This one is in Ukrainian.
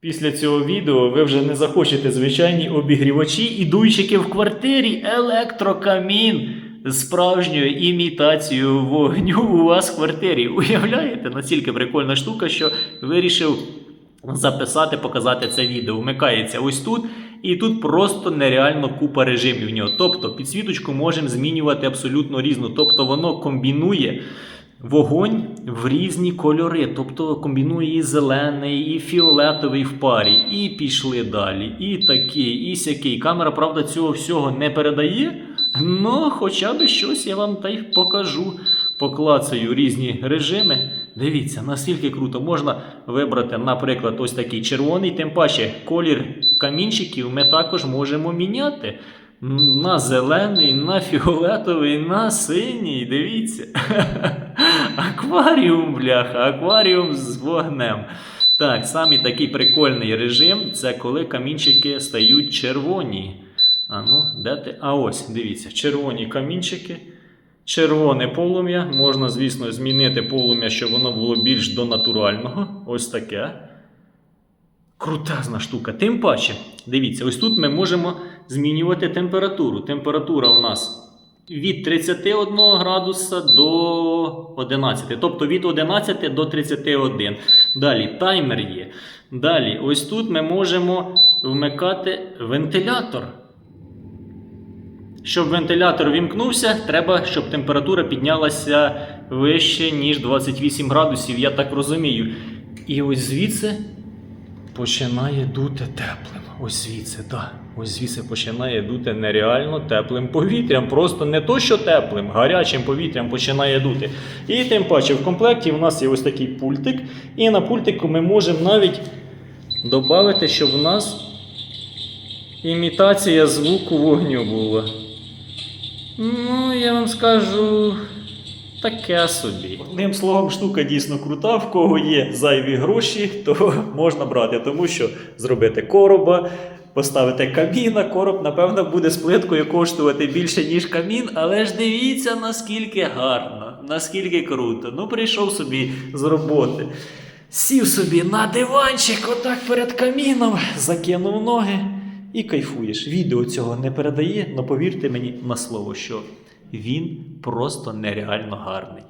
Після цього відео ви вже не захочете звичайні обігрівачі і дуйчики в квартирі, електрокамін з справжньою імітацією вогню у вас в квартирі. Уявляєте, настільки прикольна штука, що вирішив записати, показати це відео. Вмикається ось тут, і тут просто нереально купа режимів в нього. Тобто підсвіточку можемо змінювати абсолютно різну. Тобто воно комбінує вогонь в різні кольори. Тобто комбінує і зелений, і фіолетовий в парі, і пішли далі, і такий, і сякий. Камера, правда, цього всього не передає. Ну, хоча б щось я вам та й покажу. Поклацаю різні режими. Дивіться, наскільки круто. Можна вибрати, наприклад, ось такий червоний, тим паче колір камінчиків ми також можемо міняти. На зелений, на фіолетовий, на синій. Дивіться. Акваріум, бляха, акваріум з вогнем. Так, самий такий прикольний режим це коли камінчики стають червоні. А ну, де ти? А ось, дивіться, червоні камінчики. Червоне полум'я. Можна, звісно, змінити полум'я, щоб воно було більш до натурального. Ось таке. Крутезна штука. Тим паче, дивіться, ось тут ми можемо змінювати температуру. Температура у нас від 31 градуса до 11. Тобто від 11 до 31. Далі таймер є. Далі, ось тут ми можемо вмикати вентилятор. Щоб вентилятор вімкнувся, треба, щоб температура піднялася вище, ніж 28 градусів, я так розумію. І ось звідси починає дути теплим. Ось звідси, так. Ось звідси починає дути нереально теплим повітрям. Просто не то, що теплим, гарячим повітрям починає дути. І тим паче в комплекті в нас є ось такий пультик. І на пультику ми можемо навіть додати, щоб в нас імітація звуку вогню була. Ну, я вам скажу. Таке собі. Одним словом, штука дійсно крута. В кого є зайві гроші, то можна брати, тому що зробити короба, поставити камін, а короб, напевно, буде з плиткою коштувати більше, ніж камін. Але ж дивіться, наскільки гарно, наскільки круто. Ну, прийшов собі з роботи. Сів собі на диванчик, отак перед каміном, закинув ноги і кайфуєш. Відео цього не передає, але повірте мені на слово, що він просто нереально гарний.